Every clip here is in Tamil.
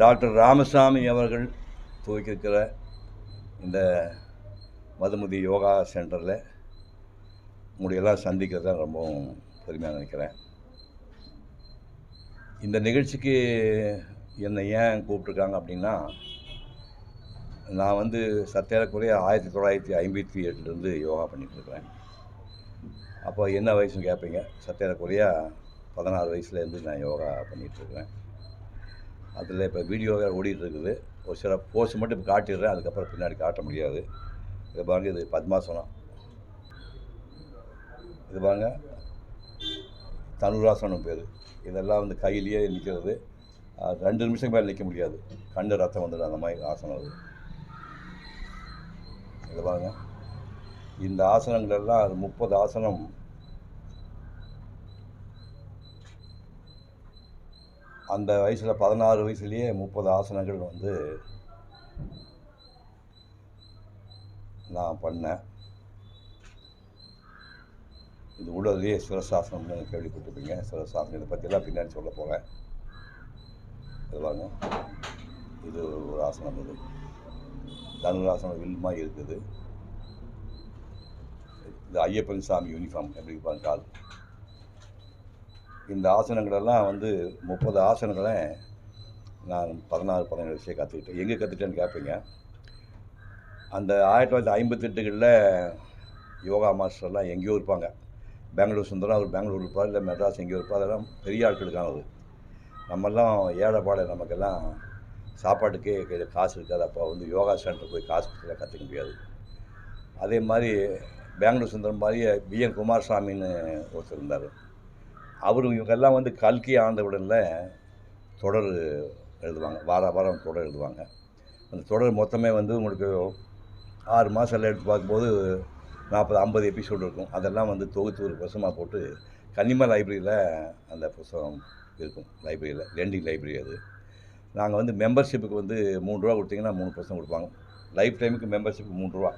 டாக்டர் ராமசாமி அவர்கள் துவக்கியிருக்கிற இந்த மதுமதி யோகா சென்டரில் உங்களையெல்லாம் சந்திக்கிறது தான் ரொம்பவும் பெருமையாக நினைக்கிறேன். இந்த நிகழ்ச்சிக்கு என்னை ஏன் கூப்பிட்ருக்காங்க அப்படின்னா நான் வந்து சத்தியாரக்குறைய ஆயிரத்தி தொள்ளாயிரத்தி ஐம்பத்தி எட்டுலேருந்து யோகா பண்ணிகிட்ருக்கிறேன். அப்போ என்ன வயசுன்னு கேட்பீங்க? சத்தியாரக்குறையா பதினாறு வயசுலேருந்து நான் யோகா பண்ணிகிட்ருக்கிறேன். அதில் இப்போ வீடியோ வேறு ஓடிட்டுருக்குது. ஒரு சில போஸ்ட் மட்டும் இப்போ காட்டிடுறேன் அதுக்கப்புறம் பின்னாடி காட்ட முடியாது. இது பாருங்க இது பத்மாசனம். இது பாருங்க தனுராசனம் பேர். இதெல்லாம் வந்து கையிலேயே நிற்கிறது. ரெண்டு நிமிஷம் மேலே நிற்க முடியாது. கண்ணு ரத்தம் வந்துடும் அந்த மாதிரி ஆசனம் அது. இது பாருங்க. இந்த ஆசனங்கள் எல்லாம் அது முப்பது ஆசனம் அந்த வயசில் பதினாறு வயசுலேயே முப்பது ஆசனங்கள் வந்து நான் பண்ணேன். இது உள்ளதுலேயே சிரசாசனம்னு கேள்விப்பட்டிருப்பீங்க. சிரசாசனம் இதை பற்றிலாம் பின்னாடி சொல்ல போகிறேன் இது வாங்க இது ஒரு ஆசனம் இது. தனுராசனம் வில் மாதிரி இருக்குது. இது ஐயப்பன் சாமி யூனிஃபார்ம் எப்படி கால்? இந்த ஆசனங்களெல்லாம் வந்து முப்பது ஆசனங்களை நான் பதினாறு பதினேழு வயசே கற்றுக்கிட்டேன் எங்கே கற்றுக்கிட்டேன்னு கேட்பீங்க அந்த ஆயிரத்தி தொள்ளாயிரத்தி ஐம்பத்தெட்டுகளில் யோகா மாஸ்டர்லாம் எங்கேயோ இருப்பாங்க. பெங்களூர் சுந்தரம் அவர் பெங்களூர் இருப்பார் இல்லை மெட்ராஸ் எங்கேயோ இருப்பார். அதெல்லாம் பெரிய ஆட்களுக்கானது நம்மெல்லாம் ஏழைப்பாடு நமக்கெல்லாம் சாப்பாட்டுக்கே கையில் காசு இருக்காது. அப்போ வந்து யோகா சென்டர் போய் காசு கொடுத்து கற்றுக்க முடியாது. அதே மாதிரி பெங்களூர் சுந்தரம் மாதிரி பிஎன் குமாரசாமின்னு ஒருத்தர் இருந்தார். அவர் இவங்கெல்லாம் வந்து கல்கி ஆண்டவுடனில் தொடர் எழுதுவாங்க. வார வாரம் தொடர் எழுதுவாங்க. அந்த தொடர் மொத்தமே வந்து உங்களுக்கு ஆறு மாதம் எல்லாம் எடுத்து பார்க்கும்போது நாற்பது ஐம்பது எபிசோடு இருக்கும். அதெல்லாம் வந்து தொகுத்து ஒரு புத்தகமாக போட்டு கன்னிமா லைப்ரரியில் அந்த புஸ்தகம் இருக்கும். லைப்ரரியில் லெண்டிங் லைப்ரரி அது. நாங்கள் வந்து மெம்பர்ஷிப்புக்கு வந்து மூணு ரூபா கொடுத்தீங்கன்னா மூணு பர்சன்ட் கொடுப்பாங்க. லைஃப் டைமுக்கு மெம்பர்ஷிப் மூணு ரூபா.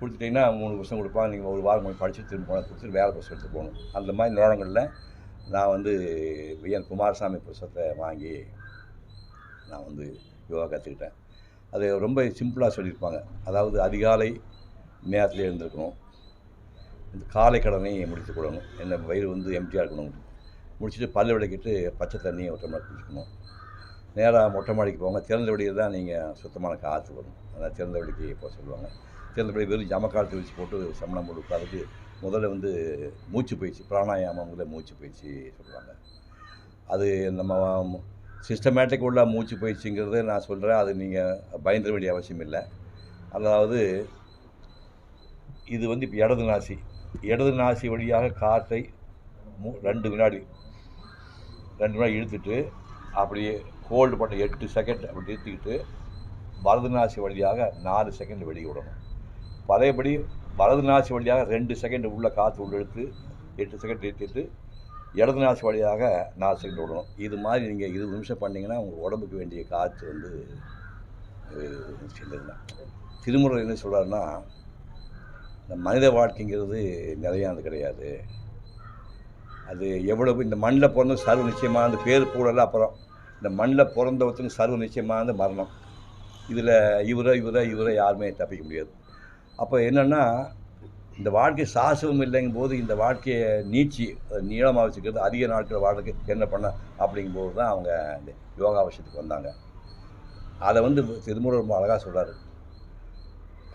கொடுத்துட்டிங்கன்னா மூணு வருஷம் கொடுப்பாங்க. நீங்கள் ஒரு வாரம் கொஞ்சம் படித்து திரும்ப போனால் கொடுத்துட்டு வேறு புஸ்தம் எடுத்து போகணும். அந்த மாதிரி நேரங்களில் நான் வந்து விஎன் குமாரசாமி புருஷத்தை வாங்கி நான் வந்து யோகா கற்றுக்கிட்டேன் அது ரொம்ப சிம்பிளாக சொல்லியிருப்பாங்க. அதாவது அதிகாலை நேரத்தில் எழுந்திருக்கணும். இந்த காலை கடனை முடித்து கொள்ளணும். என்ன வயிறு வந்து எம்டியாக இருக்கணும். முடிச்சுட்டு பல்லு விளக்கிட்டு பச்சை தண்ணியை ஒற்றை டம்ளர் குடிச்சுக்கணும். நேராக மொட்டை மாடிக்கு போங்க. திறந்த வெளியில் தான் நீங்கள் சுத்தமான காற்று வரும். அதான் திறந்த வெளிக்கு போக சொல்லுவாங்க. திறந்த வெளி வெறும் ஜமக்காலத்தை வச்சு போட்டு சமணம் போட்டு உட்காந்துட்டு முதல்ல வந்து மூச்சு பயிற்சி பிராணாயாமங்களில் மூச்சு பயிற்சி சொல்லுவாங்க அது நம்ம சிஸ்டமேட்டிக் உள்ள மூச்சு பயிற்சிங்கிறது நான் சொல்கிறேன் அது நீங்கள் பயந்துட வேண்டிய அவசியம் இல்லை. அதாவது இது வந்து இப்போ இடது நாசி. இடது நாசி வழியாக காற்றை மூ ரெண்டு வினாடி ரெண்டு வினாடி இழுத்துட்டு அப்படியே ஹோல்டு பண்ண எட்டு செகண்ட் அப்படி நிறுத்திக்கிட்டு வலது நாசி வழியாக நாலு செகண்ட் வெளியே விடணும். பழையபடி வலது நாசி வழியாக ரெண்டு செகண்ட் உள்ள காற்று உள்ள எட்டு செகண்ட் ஏற்றிட்டு இடது நாசி வழியாக நாலு செகண்ட் விடணும் இது மாதிரி நீங்கள் இருபது நிமிஷம் பண்ணிங்கன்னா உங்கள் உடம்புக்கு வேண்டிய காற்று வந்து செல்லுதுன்னா திருமுறை என்ன சொல்கிறாருன்னா இந்த மனித வாழ்க்கைங்கிறது நிலையானது கிடையாது. அது எவ்வளவு இந்த மண்ணில் பிறந்த சர்வ நிச்சயமாக அந்த பேர் கூடல அப்புறம் இந்த மண்ணில் பிறந்தவத்துக்கு சர்வ நிச்சயமானது மரணம். இதில் இவரை இவரை இவரை யாருமே தப்பிக்க முடியாது. அப்போ என்னென்னா இந்த வாழ்க்கை சாசனம் இல்லைங்கும் போது இந்த வாழ்க்கையை நீச்சி நீளமாக வச்சுக்கிறது அதிக நாட்கள் வாழ்க்கை என்ன பண்ண அப்படிங்கும்போது தான் அவங்க இந்த யோகா விஷயத்துக்கு வந்தாங்க. அதை வந்து திருமுறை ரொம்ப அழகாக சொல்கிறார்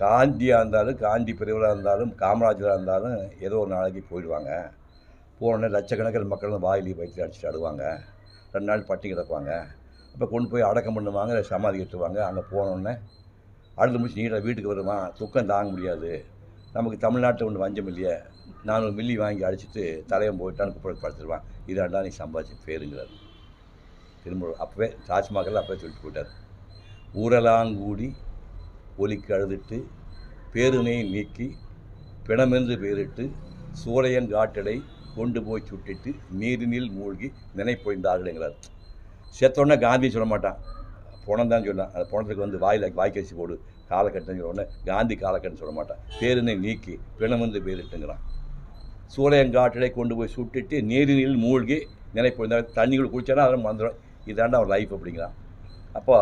காந்தியாக இருந்தாலும் காந்தி பெரியவராக இருந்தாலும் காமராஜராக இருந்தாலும் ஏதோ ஒரு நாளைக்கு போயிடுவாங்க. போனோடனே லட்சக்கணக்கில் மக்கள் வாயிலி வயிற்று அடிச்சுட்டு அடுவாங்க ரெண்டு நாள் பட்டி கிடப்பாங்க. அப்போ கொண்டு போய் அடக்கம் பண்ணுவாங்க சமாதி கட்டுவாங்க. அங்கே போனோடனே அழுது முடிச்சு நீட்டாக வீட்டுக்கு வருமா? துக்கம் தாங்க முடியாது. நமக்கு தமிழ்நாட்டில் ஒன்று வஞ்சம் இல்லையே. நானூறு மில்லி வாங்கி அடிச்சுட்டு தலையம் போயிட்டான்னு குப்பை படுத்துருவான். இதாண்டா நீ சம்பாதிச்சு பேருங்கிறார். திரும்ப அப்போவே தாஜ்மஹால் அப்போவே சொல்லிட்டு போயிட்டார். ஊரலாங்கூடி ஒலிக்கு அழுதுட்டு பேருனை நீக்கி பிணமென்று பேரிட்டு சூரையன் காட்டடை கொண்டு போய் சுட்டிட்டு நீரினில் மூழ்கி நினைப்பொழிந்தார்கள்ங்கிறார். செத்தோடனே காந்தி சொல்ல மாட்டான். புணம் தான் சொன்னான் அந்த புணத்துக்கு வந்து வாயில் வாய்க்கரிசி போடு காலக்கட்டம்னு சொல்ல காந்தி காலக்கட்டம் சொல்ல மாட்டான். பேருனை நீக்கி பிணமென்று பேரிட்டுங்கிறான். சூளையங்காட்டிலே கொண்டு போய் சுட்டுட்டு நீரில் மூழ்கி நினைப்பொழிந்தார் தண்ணிகள் குடித்தானா அதெல்லாம் வந்துடும் இதாண்டா அவன் லைஃப் அப்படிங்கிறான். அப்போ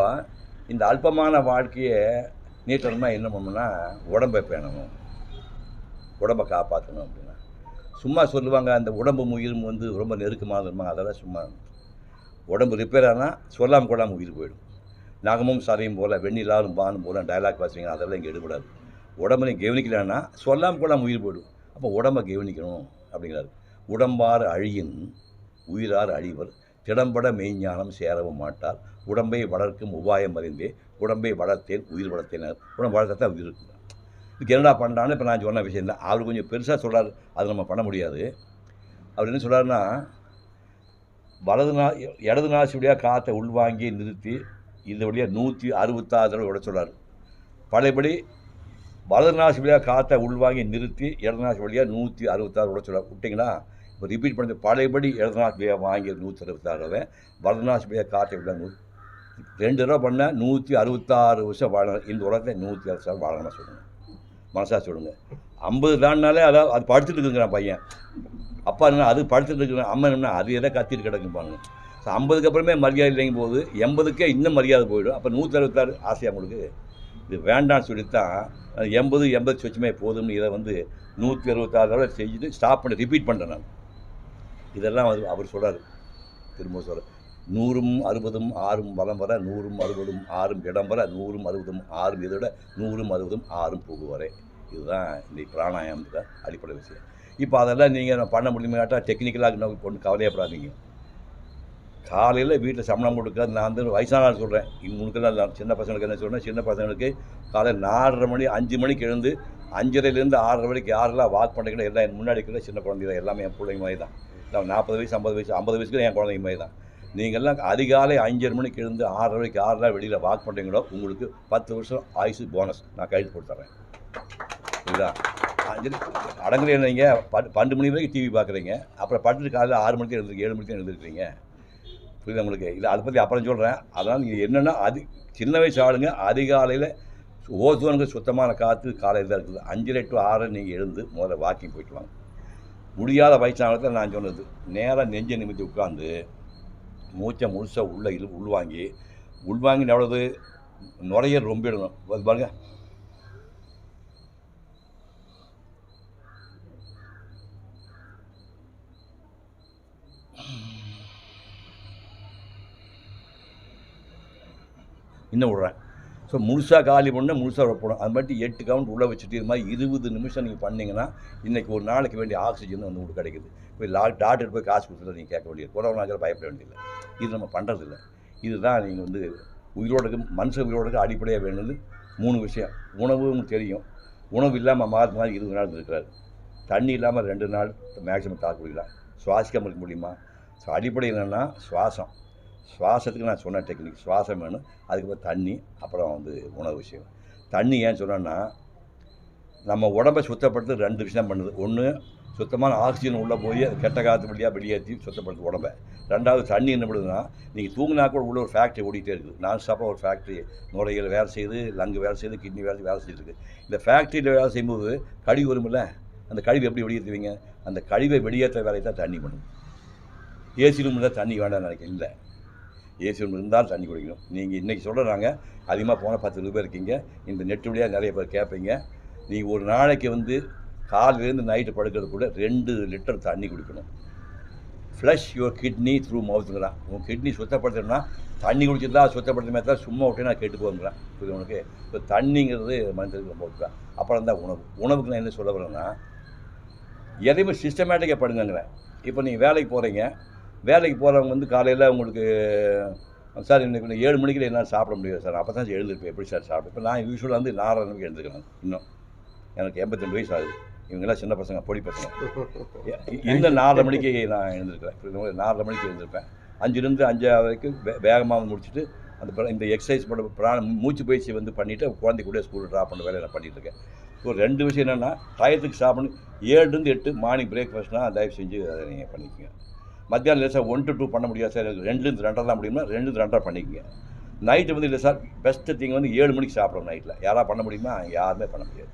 இந்த அல்பமான வாழ்க்கையை நீட்டணும்னா என்ன பண்ணணும்னா உடம்பை பேணணும். உடம்பை காப்பாற்றணும் அப்படின்னா. சும்மா சொல்லுவாங்க அந்த உடம்பு உயிரும் வந்து ரொம்ப நெருக்கமாக அதெல்லாம் சும்மா உடம்பு ரிப்பேர் ஆனால் சொல்லாமல் கொள்ளாமல் உயிர் போயிடும். நகமும் சாரியும் போல வெண்ணிலாலும் பானும் போல டயலாக் பேசுவீங்க அதெல்லாம் இங்கே எடுபடாது. உடம்பு நீங்கள் கவனிக்கலன்னா சொல்லாமல் கொள்ளாமல் உயிர் போயிடும். அப்போ உடம்பை கவனிக்கணும் அப்படிங்கிறாரு. உடம்பார் அழியின் உயிரார் அழிவர். திடம்பட மெய்ஞானம் சேரவும் மாட்டார். உடம்பை வளர்க்கும் உபாயம் அறிந்தே உடம்பை வளர்த்தேன் உயிர் வளர்த்தேன். உடம்பு வளர்த்தா உயிர் இருக்குது. இதுக்கு என்னடா பண்ணுறான்னு இப்போ நான் சொன்ன விஷயம் தான் அவர் கொஞ்சம் பெருசாக சொல்கிறார் அது நம்ம பண்ண முடியாது. அவர் என்ன சொல்கிறாருன்னா வலது நா இடது நாசியுடைய காற்றை உள்வாங்கி நிறுத்தி இந்த வழியாக நூற்றி அறுபத்தாறு தடவை விட சொல்கிறார் பழையபடி வலது நாசி வழியாக காற்றை உள்வாங்கி நிறுத்தி இடது நாசி வழியாக நூற்றி அறுபத்தாறு விட சொல்கிறார் விட்டிங்களா? இப்போ ரிப்பீட் பண்ணி பழையபடி இடது நாசி வழியாக வாங்கி நூற்றி அறுபத்தாறு தடவை வலது நாசி வழியாக காற்றை விட ரெண்டு தடவை பண்ணால் நூற்றி அறுபத்தாறு வருஷம் வாழணும். இந்த உலகத்தில் நூற்றி அறுபத்தாறு வாழணும் சொல்லுங்கள் மனசாக சொல்லுங்கள் ஐம்பது தாண்டினாலே அதாவது அது படுத்துட்டு இருக்குங்கிறான் பையன். அப்பா என்ன அது படுத்துட்டு இருக்கிறான் அம்மா என்ன அது எதை கத்திட்டு கிடக்குப்பாங்க ஐம்பதுக்கு அப்புறமே மரியாதை இல்லைங்கும் போது எண்பதுக்கே இன்னும் மரியாதை போயிடும். அப்போ நூற்றி அறுபத்தாறு ஆசையாக உங்களுக்கு? இது வேண்டாம்னு சொல்லித்தான் எண்பது எண்பது சொச்சமே போதும்னு இதை வந்து நூற்றி அறுபத்தாறு தடவை செஞ்சுட்டு ஸ்டாப் பண்ணி ரிப்பீட் பண்ணுறேன் நான். இதெல்லாம் அது அவர் சொல்கிறார் திரும்ப சொல்கிற நூறும் அறுபதும் ஆறும் வலம் வர நூறும் அறுபதும் ஆறும் இடம் வர நூறும் அறுபதும் ஆறும் இதோட நூறும் அறுபதும் ஆறும் போகுவரை. இதுதான் இந்த பிராணாயாமத்தில் அடிப்படை விஷயம். இப்போ அதெல்லாம் நீங்கள் பண்ண முடியுமாட்டா? டெக்னிக்கலாக நம்ம கொண்டு கவலையப்படாதீங்க. காலையில் வீட்டில் சம்பளம் கொடுக்க நான் வந்து வயசான சொல்கிறேன் இவங்களுக்கெல்லாம் நான் சின்ன பசங்களுக்கு என்ன சொல்கிறேன் சின்ன பசங்களுக்கு காலையில் நாலரை மணி அஞ்சு மணிக்கு எழுந்து அஞ்சரைலேருந்து ஆறரை மணிக்கு யாரெல்லாம் வாக் பண்ணுறீங்களோ எல்லாம் என் முன்னாடி இருக்கிற சின்ன குழந்தைங்க தான். எல்லாமே என் பிள்ளைங்க மாதிரி தான். நான் நாற்பது வயசு ஐம்பது வயசு ஐம்பது வயசுக்கு என் குழந்தைங்க மாதிரி தான். நீங்கள்லாம் அதிகாலை அஞ்சரை மணிக்கு எழுந்து ஆறரை மணிக்கு ஆறுலாம் வெளியில் வாக் பண்ணுறீங்களோ உங்களுக்கு பத்து வருஷம் ஆயுசு போனஸ் நான் கைது கொடுத்துட்றேன் தரேன் புரியுதா? அஞ்சு அடங்குறீங்க நீங்கள் பன்னெண்டு மணி வரைக்கும் டிவி பார்க்குறீங்க. அப்புறம் பட்டு காலையில் ஆறு மணிக்கு எழுந்திருக்கு ஏழு மணிக்கு எழுந்திருக்கிறீங்க. புரியுது உங்களுக்கு? இல்லை அதை பற்றி அப்புறம் சொல்கிறேன் அதனால் நீங்கள் என்னென்னா அது சின்ன வயசு ஆளுங்க அதிகாலையில் ஓசோனுக்கு சுத்தமான காற்று காலையில் தான் இருக்குது. அஞ்சரை டு ஆறு நீங்கள் எழுந்து முதல்ல வாக்கிங் போயிட்டு வாங்க. முடியாத வயசானத்தில் நான் சொன்னது. நேராக நெஞ்சை நிமித்தி உட்காந்து மூச்சை முழுசாக உள்ளே இழு உள்வாங்கி உள்வாங்கி எவ்வளவு? நுரையீரல் ரொம்பிடணும் பாருங்கள் இன்னும் விடுறேன். ஸோ முழுசாக காலி பண்ண முழுசாக வைப்பணும் அது மாதிரி எட்டு கவுண்ட் உள்ளே வச்சுட்டு இது மாதிரி இருபது நிமிஷம் நீங்கள் பண்ணிங்கன்னா இன்றைக்கி ஒரு நாளைக்கு வேண்டிய ஆக்சிஜன் வந்து உங்களுக்கு கிடைக்குது. போய் லா டாக்டர் போய் காசு கொடுத்துட்டு நீங்கள் கேட்க வேண்டியது. கொரோனாக்கிற பயப்பட வேண்டியதில்லை. இது நம்ம பண்ணுறதில்ல இதுதான் நீங்கள் வந்து உயிரோடுக்கு மனுஷ உயிரோடுக்கு அடிப்படையாக வேணுது மூணு விஷயம். உணவு உங்களுக்கு தெரியும். உணவு இல்லாமல் மாறி மாதிரி இருபது நாள் இருக்கிறாரு தண்ணி இல்லாமல் ரெண்டு நாள் மேக்ஸிமம் தாக்கு குடிக்கலாம் சுவாசிக்காமல் இருக்க முடியுமா? ஸோ அடிப்படை என்னென்னா சுவாசம். சுவாசத்துக்கு நான் சொன்ன டெக்னிக் சுவாசம் வேணும் அதுக்கப்புறம் தண்ணி அப்புறம் வந்து உணவு விஷயம். தண்ணி ஏன் சொன்னேன்னா நம்ம உடம்பை சுத்தப்படுத்து ரெண்டு விஷயம் பண்ணுது. ஒன்று சுத்தமான ஆக்சிஜன் உள்ளே போய் கெட்ட காற்று வழியாக வெளியேற்றி சுத்தப்படுத்து உடம்பை. ரெண்டாவது தண்ணி என்ன பண்ணுதுன்னா நீங்கள் தூங்கினா கூட உள்ள ஒரு ஃபேக்ட்ரி ஓடிக்கிட்டே இருக்குது. நான் ஸ்டாப்பாக ஒரு ஃபேக்ட்ரி நுரையீரல் வேலை செய்யுது லங்கு வேலை செய்யுது கிட்னி வேலை வேலை செய்யுது இந்த ஃபேக்ட்ரியில் வேலை செய்யும்போது கழிவு வரும்ல அந்த கழிவு எப்படி வெளியேற்றுவீங்க? அந்த கழிவை வெளியேற்ற வேலையை தான் தண்ணி பண்ணும் ஏசி ரூமில் தான் தண்ணி வேண்டாம்னு நினைக்கிறேன் இல்லை ஏசி ரூம் இருந்தால் தண்ணி குடிக்கணும். நீங்கள் இன்றைக்கி சொல்கிறாங்க அதிகமாக போனால் பத்து ரூபாய் இருக்கீங்க இந்த நெட்டு வழியாக நிறைய பேர் கேட்பீங்க நீங்கள் ஒரு நாளைக்கு வந்து காலையிலேருந்து நைட்டு படுக்கிறது கூட ரெண்டு லிட்டர் தண்ணி குடிக்கணும். ஃப்ளஷ் யுவர் கிட்னி த்ரூ மவுத்துங்கிறான் உன் கிட்னி சுத்தப்படுத்தணும்னா தண்ணி குடிச்சிருந்தா சுத்தப்படுத்த தான் சும்மா விட்டு நான் கெட்டு போங்கிறான் புரியுது உனக்கு? இப்போ தண்ணிங்கிறது மனிதர்களுக்கு ரொம்ப அப்புறம் தான் உணவு. உணவுக்கு நான் என்ன சொல்ல வரேன்னா எதையுமே சிஸ்டமேட்டிக்காக படுங்கிறேன் இப்போ நீங்கள் வேலைக்கு போகிறீங்க வேலைக்கு போகிறவங்க வந்து காலையில் உங்களுக்கு சார் இன்னைக்கு ஏழு மணிக்கு என்னால் சாப்பிட முடியாது சார். அப்போ தான் எழுந்திருப்பேன். எப்படி சார் சாப்பிடும் இப்போ நான் யூஸ்வலாக வந்து நாலரை மணிக்கு எழுந்திருக்கிறேன். இன்னும். எனக்கு எண்பத்தெண்டு வயசு ஆகுது. இவங்கெல்லாம் சின்ன பசங்க பொடி பசங்க. இந்த நாலரை மணிக்கு நான் எழுந்திருக்கிறேன். நாலரை மணிக்கு எழுந்திருப்பேன். அஞ்சுலேருந்து அஞ்சு வரைக்கும் வே வேகமாக முடிச்சுட்டு அந்த இந்த எக்ஸசைஸ் பண்ண பிராண மூச்சு பயிற்சி வந்து பண்ணிவிட்டு குழந்தை கூட ஸ்கூலில் ட்ராப் பண்ண வேலையை நான் பண்ணிட்டுருக்கேன் இருக்கேன். ரெண்டு விஷயம் என்னென்னா டயத்துக்கு சாப்பிடணும். ஏழுலேருந்து எட்டு மார்னிங் பிரேக்ஃபாஸ்ட்னால் தயவு செஞ்சு அதை நீங்கள் பண்ணிக்கோங்க. மத்தியானம் இல்லை சார் ஒன் டு டூ பண்ண முடியாது சார். எனக்கு ரெண்டுலேருந்து ரெண்டரை தான் முடியுமா? ரெண்டு ரெண்டரை பண்ணிக்கோங்க. நைட்டு வந்து இல்லை சார் பெஸ்ட்டு திங் வந்து ஏழு மணிக்கு சாப்பிடுவோம் நைட்டில் யாராக பண்ண முடியுமா? யாருமே பண்ண முடியாது.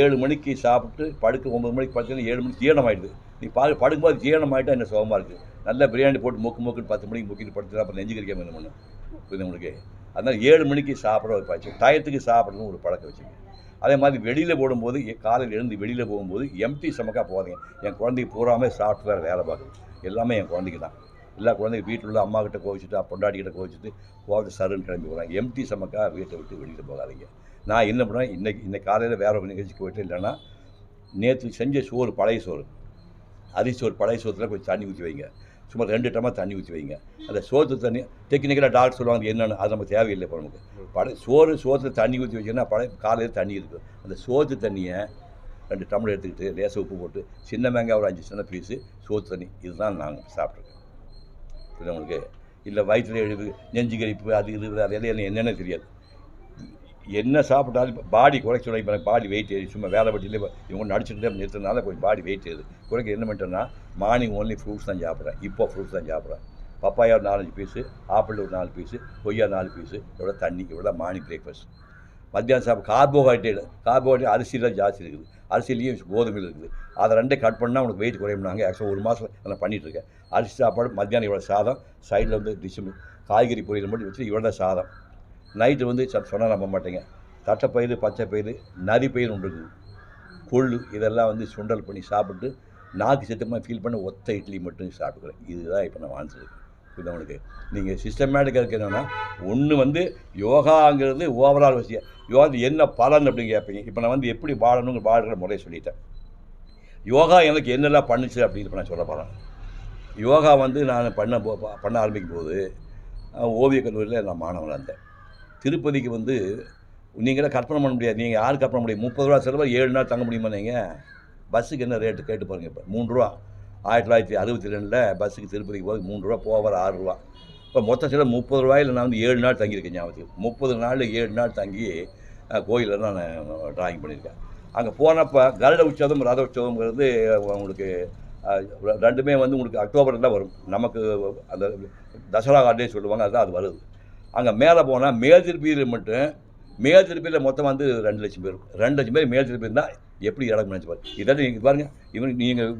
ஏழு மணிக்கு சாப்பிட்டு படுக்க ஒம்பது மணிக்கு படுத்தீங்கன்னா ஏழு மணிக்கு ஜீரணம் ஆகிடுது நீ பா படுக்கும்போது ஜீரணம் ஆகிட்டா என்ன சுகமாக இருக்குது நல்ல பிரியாணி போட்டு மூக்கு மூக்குன்னு பத்து மணிக்கு முக்கிட்டு படுத்து அப்புறம் நெஞ்சு கறிக்காமல் என்ன பண்ணும் புரியுது உங்களுக்கு? அதனால் ஏழு மணிக்கு சாப்பிட ஒரு பழக்கம். டயத்துக்கு சாப்பிடணும் ஒரு பழக்கம் வச்சுங்க. அதே மாதிரி வெளியில் போடும்போது காலையில் எழுந்து வெளியில் போகும்போது எம்டி சமக்காக போகாதீங்க. என் குழந்தைக்கு பூராமே சாஃப்ட்வேர் வேலை பார்க்குது. எல்லாமே என் குழந்தைக்கு தான். எல்லா குழந்தைங்க வீட்டில் உள்ள அம்மா கிட்ட கோவிச்சுட்டு பொண்டாட்டிக்கிட்ட கோவிச்சுட்டு கோவிட்டு சருன்னு கிளம்பி போகிறாங்க எம்டி சமக்கா வீட்டை விட்டு வெளியில் போகாதீங்க. நான் என்ன பண்ணுவேன் இன்னைக்கு இன்னைக்கு காலையில் வேற ஒரு நிகழ்ச்சிக்கு போயிட்டு இல்லைன்னா நேற்று செஞ்ச சோறு பழைய சோறு. அரிசோறு சோறு பழைய சோத்தில் கொஞ்சம் தண்ணி ஊற்றி வைங்க. சும்மா ரெண்டு டம்மா தண்ணி ஊற்றி வைங்க. அந்த சோத்து தண்ணி டெக்னிக்கலாக டாக்டர் சொல்லுவாங்க என்னென்னு? அது நமக்கு தேவையில்லை இப்போ நமக்கு. பழைய சோறு சோற்றுல தண்ணி ஊற்றி வச்சீங்கன்னா பழைய காலையில் தண்ணி இருக்குது அந்த சோத்து தண்ணியை ரெண்டு டம்ளர் எடுத்துக்கிட்டு லேசாக உப்பு போட்டு சின்ன வெங்காயம் ஒரு அஞ்சு சின்ன பீஸு சோத்து தண்ணி இதுதான் நாங்கள் சாப்பிட்ருக்கோம் புரியுதா உங்களுக்கு? இல்லை வயிற்றில் எழுப்பு நெஞ்சு கழிப்பு அது இது அது எல்லாம் எனக்கு என்னென்ன தெரியாது. என்ன சாப்பிட்டாலும் பாடி குறைக்க சொல்ல இப்போ எனக்கு பாடி வெயிட் ஏறி சும்மா வேலை பட்டியில் இவங்க நடிச்சுட்டு நிறுத்தினால கொஞ்சம் பாடி வெயிட் ஏறுது. குறைக்க என்ன பண்ணிட்டேன்னா மார்னிங் ஒன்லி ஃப்ரூட்ஸ் தான் சாப்பிட்றேன். இப்போ ஃப்ரூட்ஸ் தான் சாப்பிட்றேன். பப்பாயா ஒரு நாலஞ்சு பீஸு ஆப்பிள் ஒரு நாலு பீஸு கொய்யா நாலு பீஸு இவ்வளோ தண்ணி இவ்வளோ மார்னிங் பிரேக்ஃபாஸ்ட் மத்தியானம் சாப்பிட கார்போஹைட்ரேட் கார்போஹைட்ரேட் அரிசியில் ஜாஸ்தி இருக்குது. அரிசிலையும் கோதுமையில் இருக்குது. அதை ரெண்டே கட் பண்ணால் உனக்கு வெயிட் குறையும்னாங்க. ஆக்சுவலாக ஒரு மாதம் நான் பண்ணிகிட்ருக்கேன் அரிசி சாப்பாடு மத்தியானம் இவ்வளோ சாதம் சைடில் வந்து டிஷ் காய்கறி பொரியல் மட்டும் வச்சு இவ்வளோ தான் சாதம். நைட்டு வந்து சொன்னால் நம்ப மாட்டேங்க. தட்டைப்பயிறு பச்சை பயிறு நரி பயிர் ஒன்று இருக்குது. கொள்ளு இதெல்லாம் வந்து சுண்டல் பண்ணி சாப்பிட்டு நாக்கு சத்தமாக ஃபீல் பண்ண ஒத்த இட்லி மட்டும் சாப்பிட்டுக்கிறேன். இதுதான் இப்போ நான் வாழ்ந்துருக்கேன் புரியுது உங்களுக்கு நீங்கள் சிஸ்டமேட்டிக்காக இருக்கு என்னென்னா ஒன்று வந்து யோகாங்கிறது ஓவரால் விஷயம். யோகா என்ன பலன் அப்படின்னு கேட்பீங்க இப்போ நான் வந்து எப்படி வாழணுங்கிற வாழ்கிற முறையை சொல்லிட்டேன். யோகா எனக்கு என்னெல்லாம் பண்ணுச்சு அப்படின்னு இப்போ நான் சொல்ல போகிறேன் யோகா வந்து நான் பண்ண போ- பண்ண ஆரம்பிக்கும் போது ஓவியக் கல்லூரியில் நான் மாணவனாக இருந்தேன். திருப்பதிக்கு வந்து நீங்களே கற்பனை பண்ண முடியாது. நீங்கள் யார் கற்பனை முடியும் முப்பது ரூபா செலவு ஏழு நாள் தங்க முடியுமா நீங்கள் பஸ்ஸுக்கு என்ன ரேட்டு கேட்டு பாருங்கள் இப்போ. மூணு ரூபா. ஆயிரத்தி தொள்ளாயிரத்தி அறுபத்தி ரெண்டில் பஸ்ஸுக்கு திருப்பதிக்கு போக மூணு ரூபா போக ஆறு ரூபா. இப்போ மொத்த சில முப்பது ரூபாயில் நான் வந்து ஏழு நாள் தங்கியிருக்கேன் ஞாபகத்துக்கு. முப்பது நாள் ஏழு நாள் தங்கி கோயிலில் நான் டிராயிங் பண்ணியிருக்கேன். அங்கே போனப்போ கருட உற்சவம் ரத உற்சவங்கிறது உங்களுக்கு ரெண்டுமே வந்து உங்களுக்கு அக்டோபரில் தான் வரும். நமக்கு அந்த தசரா கார்டே சொல்லுவாங்க அதுதான் அது வருது. அங்கே மேலே போனால் மேல் திருப்பியில் மட்டும் மேல் திருப்பியில் மொத்தம் வந்து ரெண்டு லட்சம் பேர் ரெண்டு லட்சம் பேர் மேல் திருப்பி எப்படி இடம் நினச்சி பாருங்க இதான் நீங்கள் பாருங்கள் இவன் நீங்கள்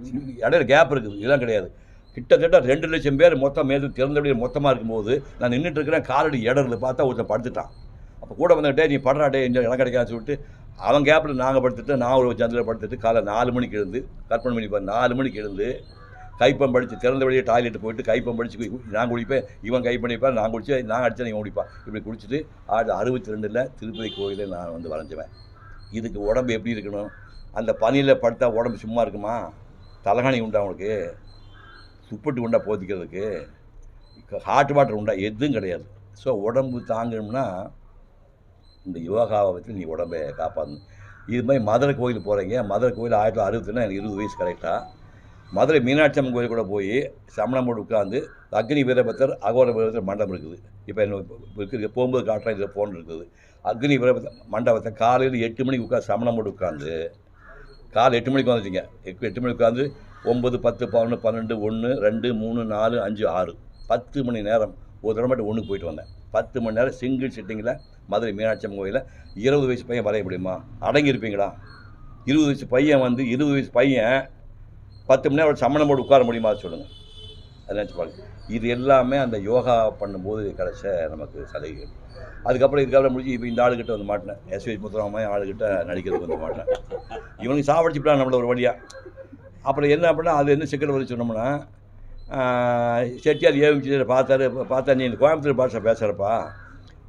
இடையில கேப் இருக்குது. இதெல்லாம் கிடையாது. கிட்டத்தட்ட ரெண்டு லட்சம் பேர் மொத்தம் மேற்கு திறந்தபடி மொத்தமாக இருக்கும்போது நான் நின்றுட்டு இருக்கிறேன் காலடி இடத்துல பார்த்தா ஒருத்தன் படுத்துட்டான். அப்போ கூட வந்துட்டே நீ படுறாட்டே இடம் கிடைக்காதுன்னு சொல்லிட்டு அவன் கேப்பில் நாங்கள் படுத்துட்டு நான் ஒரு சந்தில் படுத்துட்டு காலை நாலு மணிக்கு எழுந்து கற்பனை பண்ணி பாரு நாலு மணிக்கு எழுந்து கைப்பம் படித்து திறந்த வழியே டாய்லெட் போயிட்டு கைப்பம் படித்து நான் குடிப்பேன் இவன் கை பண்ணிப்பான் நான் குடிச்சு நான் அடித்தேன் இவன் குடிப்பான். இப்படி குடிச்சிட்டு ஆயிரத்தி அறுபத்தி ரெண்டில் திருப்பதி கோயிலில் நான் வந்து வரைஞ்சுவேன். இதுக்கு உடம்பு எப்படி இருக்கணும்? அந்த பனியில் படுத்தா உடம்பு சும்மா இருக்குமா? தலகாணி உண்டா அவனுக்கு துப்பட்டு உண்டா போத்திக்கிறதுக்கு? ஹாட் வாட்டர் உண்டா? எதுவும் கிடையாது. ஸோ உடம்பு தாங்கணும்னா இந்த யோகாவை பற்றி நீ உடம்பை காப்பாற்றணும் இது மாதிரி மதுரை கோயில் போகிறீங்க மதுரை கோயில் ஆயிரத்தி தொள்ளாயிரத்தி அறுபத்தினா எனக்கு இருபது வயசு கரெக்டாக மதுரை மீனாட்சி அம்மன் கோயில் கூட போய் சமணம் போட்டு உட்காந்து அக்னி வீரபத்தர் அகோர வீரபத்தர் மண்டபம் இருக்குது. இப்போ என்ன இருக்குது? போகும்போது காட்டுறேன் இதில் ஃபோன் இருக்குது. அக்னி வீரபத்தர் மண்டபத்தை காலையில் எட்டு மணிக்கு உட்காந்து சமணம் போட்டு உட்காந்து காலை எட்டு மணிக்கு வந்துட்டீங்க எட்டு எட்டு மணிக்கு உட்காந்து ஒம்பது பத்து பதினொன்று பன்னெண்டு ஒன்று ரெண்டு மூணு நாலு அஞ்சு ஆறு. பத்து மணி நேரம் ஒரு தடவை மட்டும் ஒன்றுக்கு போயிட்டு வந்தேன். பத்து மணி நேரம் சிங்கிள் சிட்டிங்கில் மதுரை மீனாட்சி அம்மன் கோயிலில் இருபது வயசு பையன் வரைய முடியுமா? அடங்கியிருப்பீங்களா? இருபது வயசு பையன் வந்து இருபது வயசு பையன் பத்து மணி நேரம் சமணம் போட்டு உட்கார முடியுமா சொல்லுங்கள் அதை நினச்சி பாருங்கள் இது எல்லாமே அந்த யோகா பண்ணும்போது கிடைச்ச நமக்கு சலுகைகள். அதுக்கப்புறம் இதுக்கப்புறம் முடிஞ்சு இப்போ இந்த ஆளுகிட்ட வந்து மாட்டினேன். எஸ்வி முத்துராமன் ஆளுகிட்ட நடிக்கிறதுக்கு வந்து மாட்டினேன். இவனுக்கு சாவடிச்சுட்டான் நம்மள ஒரு வழியாக அப்புறம் என்ன அப்படின்னா அது என்ன சிக்கல் வந்து சொன்னோம்னா செட்டியார் ஏவிச்சு பார்த்தாரு பார்த்தா நீ இந்த கோயம்புத்தூர் பாஷை பேசுகிறப்பா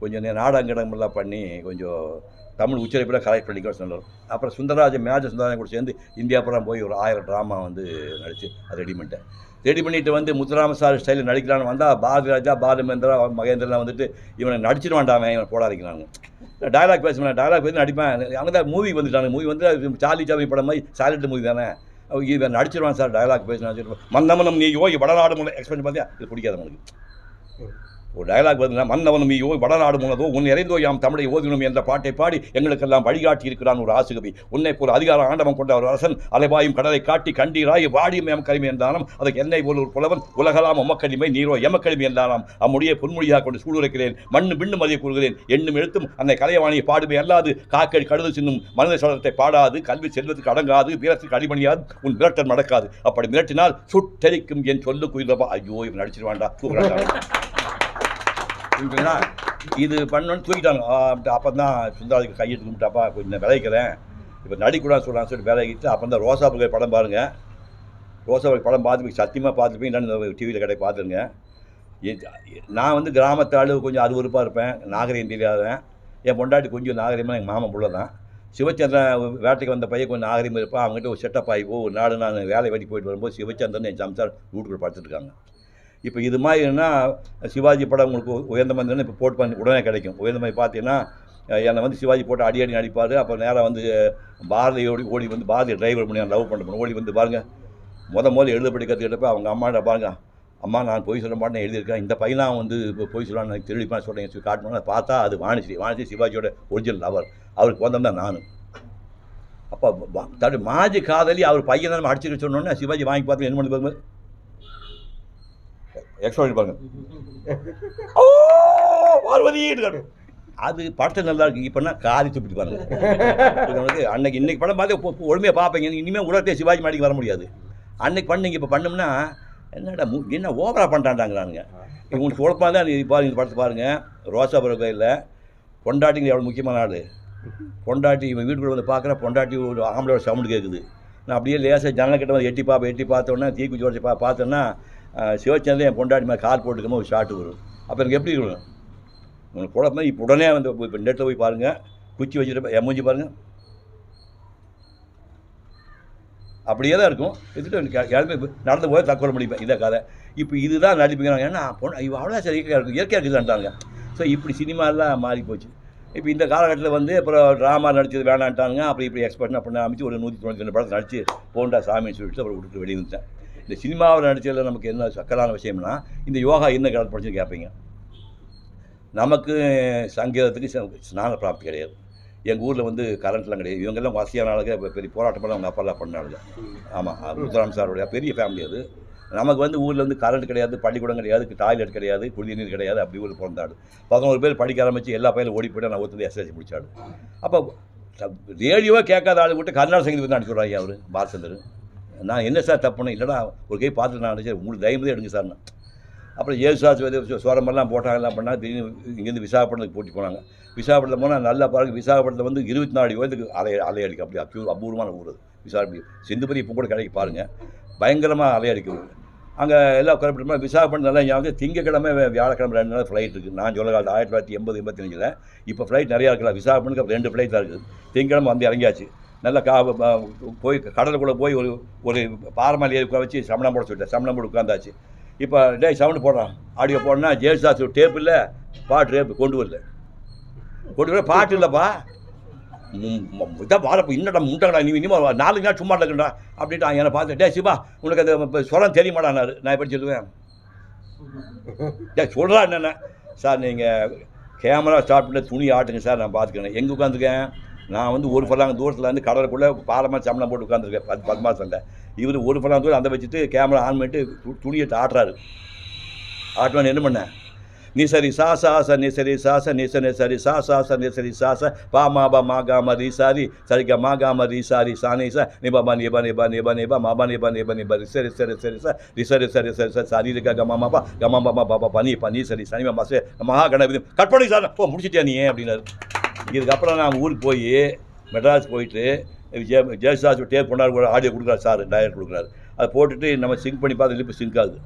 கொஞ்சம் நீ நாடகங்கடமெல்லாம் பண்ணி கொஞ்சம் தமிழ் உச்சரிப்பில் கரெக்ட் பண்ணிக்க சொன்னார். அப்புறம் சுந்தரராஜன் மேஜர் சுந்தரராஜன் கூட சேர்ந்து இந்தியா புறம் போய் ஒரு ஆயிரம் ட்ராமா வந்து நடித்து அது ரெடி பண்ணிட்டேன். ரெடி பண்ணிட்டு வந்து முத்துராம சார் ஸ்டைலில் நடிக்கலான்னு வந்தால் பாரதி ராஜா பாலுமேந்திரா மகேந்திரலாம் வந்துட்டு இவனை நடிச்சிருவான்டாமே இவனை போடாதீங்கிறாங்க டயலாக் பேசுவேன் டயலாக் பேசி நடிப்பேன். அவங்க தான் மூவி வந்துட்டாங்க. மூவி வந்து சார்லி சாமி படம் மாதிரி சாலிட் மூவி தானே. இவன் நடிச்சிருவான் சார் டயலாக் பேசினா மந்தமனம் நீ யோகி வடநாடு முறை எக்ஸ்பெக்ட் பார்த்தியா இது பிடிக்காது உங்களுக்கு ஒரு டயலாக் வருதுன்னா மன்னவனும் நீ வடநாடு முன்னதோ உன் இறைந்தோ யாம் தமிழை ஓதினும் என்ற பாட்டை பாடி எங்களுக்கெல்லாம் வழிகாட்டி இருக்கிறான் ஒரு ஆசுகவி. உன்னை போல் அதிகார ஆண்டவம் கொண்ட ஒரு அரசன் அலைபாயும் கடலை காட்டி கண்டீராய் வாடியும் எம் கலிமை என்றாலும் அதுக்கு என்னை போல் ஒரு புலவன் உலகலாம் உமக்கடிமை நீரோ எமக்கடிமை என்றாலும் அம்முடைய பொன்மொழியாக கொண்டு சூடுரைக்கிறேன் மண்ணு மின்னு மதிய கூறுகிறேன். எண்ணும் எழுத்தும் அன்னை கலையவாணியை பாடுமே அல்லாது காக்கை கழுது சின்னும் மனித சோழத்தை பாடாது கல்வி செல்வத்துக்கு அடங்காது வீரத்துக்கு அடிபணியாது உன் மிரட்டல் நடக்காது அப்படி மிரட்டினால் சுட்டரிக்கும் என் சொல்லு குயிலப்பா ஐயோ இவன் நடிச்சிருவான்டா தூக்குறாண்டா இது பண்ணோன்னு தூக்கிட்டாங்க அப்போ தான் சுந்தராஜுக்கு கையெழுத்து கும்பிட்டாப்பா கொஞ்சம் விளைக்கிறேன். இப்போ நடிக்கூடாது சொல்கிறான்னு சொல்லிட்டு விளைவிக்கிட்டு அப்போ தான் ரோசா புகை படம் பாருங்கள் ரோசா புகை படம் பார்த்து சத்தியமாக பார்த்துப்பீங்க. என்னன்னு டிவியில் கடை பார்த்துருங்க. நான் வந்து கிராமத்தாள் ஆளு கொஞ்சம் அருவருப்பாக இருப்பேன். நாகரிகம் தெரியாதவன். என் பொண்டாட்டி கொஞ்சம் நாகரிகமாக எங்கள் மாமன் பிள்ளை தான் சிவச்சந்திரன் வேட்டைக்கு வந்த பையன் கொஞ்சம் நாகரிகம் இருப்பான். அவங்ககிட்ட ஒரு செட்டப் ஆகி ஒரு நாடு நான் வேலை வெட்டி போயிட்டு வரும்போது சிவச்சந்திரன் என் சம்சார் வீட்டுக்குள்ள படுத்துட்டு இருக்காங்க. இப்போ இது மாதிரினா சிவாஜி படம் உங்களுக்கு உயர்ந்த மந்திரன் இப்போ போட்டு பண்ணி உடனே கிடைக்கும். உயர்ந்த மாதிரி பார்த்தீங்கன்னா என்னை வந்து சிவாஜி போட்டு அடி அடி அடிப்பார். அப்போ நேராக வந்து பாரதி ஓடி ஓடி வந்து பாரதி டிரைவர் பண்ணி லவ் பண்ண ஓடி வந்து பாருங்கள் முத முதல்ல எழுத படி கற்றுக்கிட்டப்ப அவங்க அம்மாட்ட பாருங்க அம்மா நான் பொய் சொல்ல மாட்டேன் எழுதியிருக்கேன். இந்த பையனாக வந்து இப்போ பொய் சொல்லலாம்னு எனக்கு திருடிப்பான்னு சொல்கிறேன் சொல்லி காட்டணும்னு பார்த்தா அது வாணிஸ்ரீ வாணிஸ்ரீ சிவாஜியோட ஒரிஜினல் லவர் அவருக்கு வந்தோம் தான் நான். அப்போ தடு மாஜி காதலி அவர் பையன் தான் அடிச்சுக்க சொன்னோன்னே சிவாஜி வாங்கி பார்த்து என்ன பண்ணி பாருங்க எக்ஸ்ட்ரா பாருங்க. ஓ இருக்காரு. அது படத்தை நல்லா இருக்கு. இப்போனா காதி துப்பிட்டு பாருங்க. அன்னைக்கு இன்னைக்கு படம் பார்த்து ஒழுமையாக பார்ப்பீங்க இனிமேல் உலகத்தை சிவாஜி மாடிக்கு வர முடியாது. அன்னைக்கு பண்ணீங்க இப்போ பண்ணோம்னா என்னடா மு- என்ன ஓவரா பண்ணிட்டான்டாங்கிறானுங்க உங்களுக்கு குழப்பமாக தான் இது பாருங்க இந்த படத்தை பாருங்கள் ரோசாபுரம் கோயிலில் பொண்டாட்டிங்க எவ்வளோ முக்கியமான ஆள். பொண்டாட்டி இவன் வீட்டுக்குள்ள வந்து பார்க்குற பொண்டாட்டி ஒரு ஆம்பளோட சவுண்டு கேட்குது நான் அப்படியே லேசாக ஜன்னல் கிட்ட வந்து எட்டி பார்ப்பேன் எட்டி பார்த்தோன்னே தீக்குச்சி உடச்சி பா பார்த்தோன்னா சிவச்சந்திரன் என் பொண்டாட்டி மாதிரி கார் போட்டுக்கமா ஒரு ஷாட்டு வரும். அப்போ எனக்கு எப்படி இருக்கணும் உங்களுக்கு குழப்பம்? இப்போ உடனே வந்து இப்போ நெட்டில் போய் பாருங்கள் குச்சி வச்சுட்டு என் பாருங்கள் அப்படியே தான் இருக்கும். எடுத்துட்டு யாருமே இப்போ நடந்து போய் தற்கொலை முடிப்பேன் இதை கதை. இப்போ இதுதான் நடிப்புங்கிறாங்க. ஏன்னா பொண்ணு இவ அவ்வளோ சரி இயற்கையாக இருக்கும் இயற்கையாக இருக்குதுன்ட்டாங்க ஸோ இப்படி சினிமாலாம் மாறி போச்சு. இப்போ இந்த காலகட்டத்தில் வந்து அப்புறம் ட்ராமா நடிச்சது வேணான்ட்டாங்க. அப்படி இப்படி எக்ஸ்பர்ட் அப்படின்னு அமைச்சு ஒரு நூற்றி தொண்ணூற்றி ரெண்டு படத்தை நடிச்சு போண்டா சாமின்னு சொல்லிட்டு அப்புறம் விட்டுட்டு வெளியே வந்துட்டேன். இந்த சினிமாவில் நடிச்சதில் நமக்கு என்ன சக்கலான விஷயம்னா இந்த யோகா என்ன காலத்து படிச்சுன்னு கேட்பீங்க நமக்கு சங்கீதத்துக்கு ஸ்நான பிராப்தி கிடையாது. எங்கள் ஊரில் வந்து கரண்ட்லாம் கிடையாது. இவங்கெல்லாம் வசதியான ஆளுங்க இப்ப பெரிய போராட்டமெல்லாம் அவங்க அப்பாலாம் பண்ணாளுங்க ஆமாம் முத்துராம் சாருடைய பெரிய ஃபேமிலி அது. நமக்கு வந்து ஊரில் வந்து கரண்ட் கிடையாது பள்ளிக்கூடம் கிடையாது டாய்லெட் கிடையாது குடிநீர் கிடையாது அப்படி ஊரில் பிறந்தாடு பதினோரு பேர் படிக்க ஆரம்பிச்சு எல்லா பையிலும் ஓடி போய்ட்டு நான் ஒருத்தர் எஸ்எஸ்சி முடிச்சாடு அப்போ ரேடியோவே கேட்காத ஆளு விட்டு கர்நாடக சங்கீதம் வந்து அனுப்பிச்சுடுறாங்க அவர் பாலச்சந்தர். நான் என்ன சார் தப்புன்னு? இல்லைடா ஒரு கை பார்த்துட்டு நான் நினச்சேன் உங்களுக்கு தைரியம் தான் எடுங்க சார் அப்புறம் ஏசுவாசி வந்து சோரமெல்லாம் போட்டாங்க எல்லாம் பண்ணால் திடீர்னு இங்கேருந்து விசாகப்பட்டினத்துக்கு போட்டி போனாங்க. விசாகப்பட்டினம் போனால் நல்லா பாருங்க விசாகப்பட்டினத்தில் வந்து இருபத்தி நாலு வயதுக்கு அலை அலையடிக்கும் அப்படி அப்யூ அபூர்வமான ஊர் அது. விசாகப்பட்டி சிந்துபதி இப்போ கூட கிடைக்கு பாருங்கள் பயங்கரமாக அலையடிக்கும் அங்கே எல்லாம் குறிப்பிட்ட விசாகப்பட்டினம் நல்லா ஞாபகம் திங்கக்கிழமை வியாழக்கிழமை ரெண்டு நாள் ஃப்ளைட் இருக்குது நான் சொல்ல காலத்து ஆயிரத்தி தொள்ளாயிரத்தி எண்பது எண்பத்தஞ்சில் இப்போ ஃப்ளைட் நிறையா இருக்கலாம் விசாகப்பட்டினத்துக்கு ரெண்டு ஃப்ளைட் தான் இருக்குது. திங்கக்கிழமை வந்து இறங்கியாச்சு. நல்லா கா போய் கடலுக்குள்ளே போய் ஒரு ஒரு பாரமாலி ஏறி உட்கார வச்சு சமணம் போட சொல்லிட்டேன் சமணம் போட்டு உட்காந்தாச்சு இப்போ டே சவுண்டு போடுறான் ஆடியோ போடனா ஜெயசாஸ் டேப் இல்லை பாட்டு டேப் கொண்டு வரல. கொண்டு வர பாட்டு இல்லைப்பா. இதான் பாரப்பா இன்னடா முண்டங்கடா நீ இனிமேல் நாலு நாள் சும்மா இருக்குண்டா அப்படின்ட்டு என்னை பார்த்து டே சிவா உனக்கு அது இப்போ சொல்ல தெரியுமாடானாரு நான் எப்படி சொல்லுவேன்? டே சொல்கிறா என்னென்ன? சார் நீங்கள் கேமரா ஸ்டார்ட் பண்ண துணி ஆட்டுங்க சார் நான் பார்த்துக்கிறேன். எங்கே உட்காந்துருக்கேன் நான் வந்து ஒரு ஃபலாங்க தூரத்தில் வந்து கடலுக்குள்ளே பாலமாக சம்பளம் போட்டு உட்காந்துருக்கேன் பத்து பத்மா இவர் ஒரு ஃபலாங்க தூரம் அந்த வச்சுட்டு கேமரா ஆன் பண்ணிட்டு துணியை ஆட்டுறாரு. ஆட்டுவான்னு என்ன பண்ணேன் நீ சரி சா சா ச நீ சரி சா ச நீ சரி சரி சா சா ச நீ சரி சா ச பா மா பா மா கா ம ரீ சாரி சரி க மா கா ம ரீ சாரி சா நீ ச நீ பா பா நீ பா நீ பா பா நீ பா மா பா நீ பா நிபா பா பா ரி சரி சரி சரி ச ரி சரி சரி சரி சரி சரி ரி க மா பா கமா பா மா பா பா பா நீ சரி சனி மா சே மகா கணபதி கட் பண்ணி சார் ஓ முடிச்சிட்டியா நீ அப்படின்னாரு. இதுக்கப்புறம் நான் ஊருக்கு போய் மெட்ராஸ் போயிட்டு ஜெய ஜெயசாஸ் டேப் கொண்டாடு கூட ஆடியோ கொடுக்குறாரு சார் டயர் கொடுக்குறாரு. அதை போட்டுட்டு நம்ம சிங்க் பண்ணி பார்த்து லிப்பு சிங்க் ஆகுது.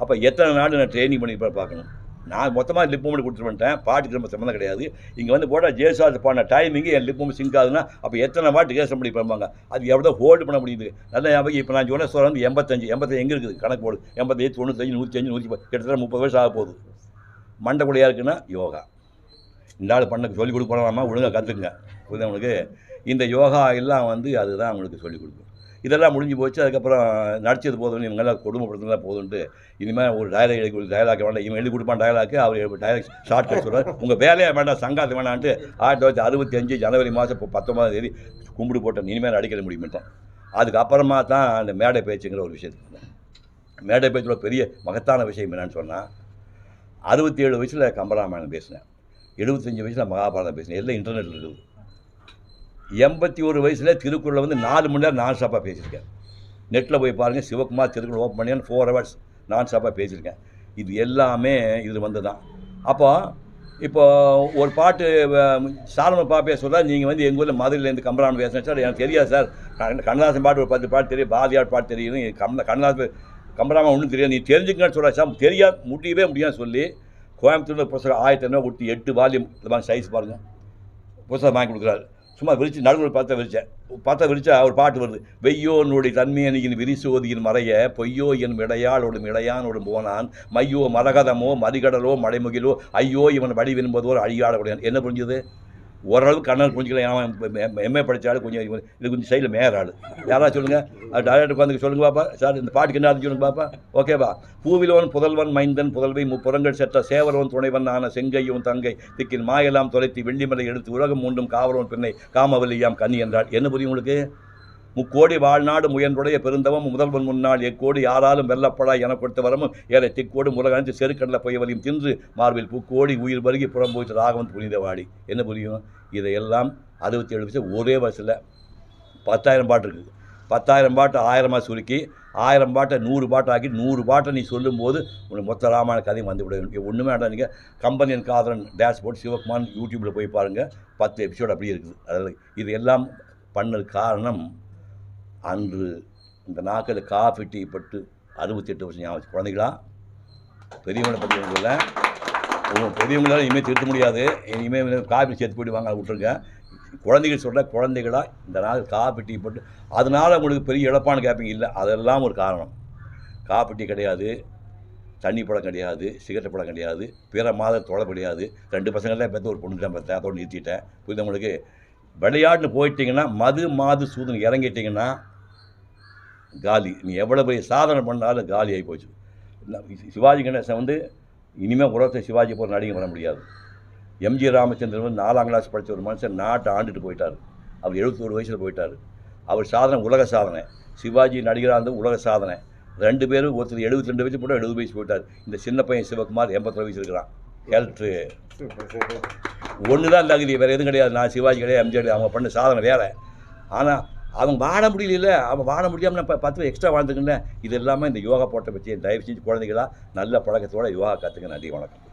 அப்போ எத்தனை நாள் நான் ட்ரைனிங் பண்ணி பார்க்கணும்? நான் மொத்தமாக லிப் மூமெண்ட் கொடுத்துட்டு வந்துட்டேன். பாட்டுக்கு நம்ம சம்மந்தம் கிடையாது. இங்கே வந்து போட்டால் ஜெயசாஸ் பாடின டைமிங்கு என் லிப் மூமெண்ட் சிங்க் ஆகுதுன்னா அப்போ எத்தனை வாட்டு கேஸ் பண்ணி பண்ணுவாங்க அது எவ்வளோ ஹோல்டு பண்ண முடியுது. நல்ல ஞாபகம் இப்போ நான் சொன்ன சொல்ல வந்து எண்பத்தஞ்சு எண்பத்தஞ்சு எங்கே இருக்குது? கணக்கு போடுது எண்பத்தஞ்சு தொண்ணூத்தஞ்சு நூற்றி அஞ்சு நூற்றி கிட்டத்தட்ட முப்பது வயசு ஆக போகுது மண்டைக்குள்ளையாக இருக்குன்னா யோகா. இந்த ஆள் பண்ண சொல்லிக் கொடுப்போம்மா ஒழுங்காக கற்றுக்குங்க புரியுது உங்களுக்கு? இந்த யோகா எல்லாம் வந்து அதுதான் உங்களுக்கு சொல்லிக் கொடுக்கும். இதெல்லாம் முடிஞ்சு போச்சு. அதுக்கப்புறம் நடிச்சது போதும் இவங்கெல்லாம் கொடுமைப்படுத்தினா போதும்ட்டு இனிமேல் ஒரு டயலாக் எழுதி கொடு டயலாக் வேண்டாம். இவன் எழுதி கொடுப்பான் டயலாக்கு அவர் டயலாக் ஷார்ட் கட் சொல்கிறார் உங்கள் வேலையை வேண்டாம் சங்காத்து வேணான்ட்டு ஆயிரத்தி தொள்ளாயிரத்தி அறுபத்தி அஞ்சு ஜனவரி மாதம் இப்போ பத்தொம்பதாம் தேதி கும்பிடு போட்டேன் இனிமேல் நடிக்கிற முடியுமிட்டேன் அதுக்கப்புறமா தான் அந்த மேடை பேச்சுங்கிற ஒரு விஷயத்துக்கு மேடை பேச்சோட பெரிய மகத்தான விஷயம் என்னன்னு சொன்னால் அறுபத்தி ஏழு வயசில் கம்பராமாயணம் பேசினேன். எழுபத்தஞ்சி வயசில் மகாபாரதம் பேசினேன். எல்லாம் இன்டர்நெட் இருக்குது எண்பத்தி ஒரு வயசில் திருக்குறளை வந்து நாலு மணி நேரம் நான் ஸ்டாப்பாக பேசியிருக்கேன். நெட்டில் போய் பாருங்கள் சிவகுமார் திருக்குறள் ஓப்பன் பண்ணி ஃபோர் ஹவர்ஸ் நான் ஸ்டாப்பாக பேசியிருக்கேன். இது எல்லாமே இது வந்து தான் அப்போ இப்போ ஒரு பாட்டு சாலமன் பாப்பே சொல்ல நீங்கள் வந்து எங்கள் ஊரில் மதுரையிலேருந்து கம்பராமன் பேசுகிறேன் சார் எனக்கு தெரியாது சார். கண்ணதாசன் பாட்டு ஒரு பத்து பாட்டு தெரியும் பாரதியார் பாட்டு தெரியும். கண்ண கண்ணதாசன் கம்பராமன் ஒன்றும் தெரியாது. நீ தெரிஞ்சுக்கன்னு சொல்ல சார் தெரியாது முடியவே முடியாதுன்னு சொல்லி கோயம்புத்தூர் புஸ்தகம் ஆயிரத்தி ஐநூறு கொடுத்து எட்டு வால்யூம் இந்த மாதிரி சைஸ் பாருங்கள் புஸ்தகம் வாங்கி கொடுக்குறாரு. சும்மா விரிச்சு நடுவில் பார்த்தா விரிச்சேன். பார்த்தா விரிச்சா ஒரு பாட்டு வருது. வெய்யோ தன்மையனியின் விரிசோதியின் மறைய பொய்யோ என் இடையாளோடும் இடையானோடும் போனான். மையோ மரகதமோ மறிகடலோ மடைமுகிலோ ஐயோ இவன் வடி விரும்புவதோ என்ன புரிஞ்சுது? ஓரளவு கண்ணால் புரிஞ்சுக்கலாம். எம்ஏ படித்தாலும் கொஞ்சம் இது கொஞ்சம் சைடில் மேயர் ஆள். யாராவது சொல்லுங்கள் டைரக்டர் உட்காந்து சொல்லுங்க பாப்பா. சார் இந்த பாட்டுக்கு என்ன சொல்லுங்க பாப்பா. ஓகேவா பூவிலோன் புதல்வன் மைந்தன் புதல்வை முப்புறங்கள் செற்ற சேவரவன் துணைவன் ஆன செங்கையும் தங்கை திக்கின் மாயெல்லாம் தொலைத்து வெள்ளிமலை எடுத்து உலகம் மூண்டும் காவலவன் பின்னை காமவல்லியாம் கன்னி என்றாள். என்ன புரியும் உங்களுக்கு? முக்கோடி வாழ்நாடு முயன்றுடைய பெருந்தவம் முதல்வன் முன்னாள் எக்கோடி யாராலும் வெல்லப்படா என கொடுத்த வரமும் ஏழை திக்கோடு முலகணித்து செருக்கடல பொய்யவலியும் தின்று மார்பில் புக்கோடி உயிர் வருகி புறம் போயிட்டு ராகவன் புனிதவாடி. என்ன புரியும்? இதையெல்லாம் அறுபத்தி ஏழு வருஷம் ஒரே வருஷத்தில் பத்தாயிரம் பாட்டு இருக்குது. பத்தாயிரம் பாட்டை ஆயிரமாக சுருக்கி ஆயிரம் பாட்டை நூறு பாட்டாக்கி நூறு பாட்டை நீ சொல்லும்போது உங்களுக்கு மொத்த ராமாயண கதையும் வந்து விட ஒன்றுமே வேண்டாம் நீங்கள் கம்பெனியின் காதலன் டேஷ்போர்ட் சிவகுமார் யூடியூப்பில் போய் பாருங்கள் பத்து எபிசோடு அப்படியே இருக்குது. அதில் இது எல்லாம் பண்ணது காரணம் அன்று இந்த நாக்கில் காஃபி டீ பட்டு அறுபத்தெட்டு வருஷம் ஞாபகம் குழந்தைகளா பெரியவங்களை பற்றி சொல்ல உங்கள் பெரியவங்களால இனிமேல் திருத்த முடியாது. இனிமேல் காஃபி சேர்த்து போயிடுவாங்க அதை விட்டுருங்க. குழந்தைகள் சொல்கிற குழந்தைகளா இந்த நாள் காஃபி டீ போட்டு. அதனால் உங்களுக்கு பெரிய இழப்பான கேப்பிங் இல்லை அதெல்லாம் ஒரு காரணம். காஃபி டீ கிடையாது. தண்ணி படம் கிடையாது. சிகரெட் படம் கிடையாது. பிற மாத தொலை கிடையாது. ரெண்டு பசங்களே பெற்ற ஒரு பொண்ணு தான் பெற்றேன் அதோடு நிறுத்திட்டேன். புரியுது உங்களுக்கு? விளையாட்டுன்னு போயிட்டீங்கன்னா மது மாது சூதன் இறங்கிட்டீங்கன்னா காலி. நீ எவ்வளோ பெரிய சாதனை பண்ணாலும் காலி ஆகி போச்சு. சிவாஜி கணேசன் வந்து இனிமேல் உலகத்தை சிவாஜி போகிற நடிகை பண்ண முடியாது. எம்ஜி ராமச்சந்திரன் வந்து நாலாம் கிளாஸ் படித்த ஒரு மனுஷன் நாட்டை ஆண்டுட்டு போயிட்டார். அவர் எழுபத்தோரு வயசில் போயிட்டார். அவர் சாதனை உலக சாதனை. சிவாஜி நடிகராக இருந்தது உலக சாதனை. ரெண்டு பேரும் ஒருத்தர் எழுபத்தி ரெண்டு வயசு போட்டு எழுபது வயசு போயிட்டார். இந்த சின்ன பையன் சிவகுமார் எண்பத்தொரு வயசு இருக்கிறான். எல்ட்ரு ஒன்று தான் தகுதி வேறு எதுவும் கிடையாது. நான் சிவாஜி கிடையாது எம்ஜிஆர் கிடையாது. அவங்க பண்ண சாதனை வேறு. ஆனால் அவங்க வாழ முடியல அவன் வாழ முடியாமல் நான் பத்து எக்ஸ்ட்ரா வாழ்ந்துக்கல இது எல்லாமே இந்த யோகா போட்ட பற்றி தயவு செஞ்சு குழந்தைகளாக நல்ல பழக்கத்தோட யோகா கற்றுக்க நன்றி வணக்கம்.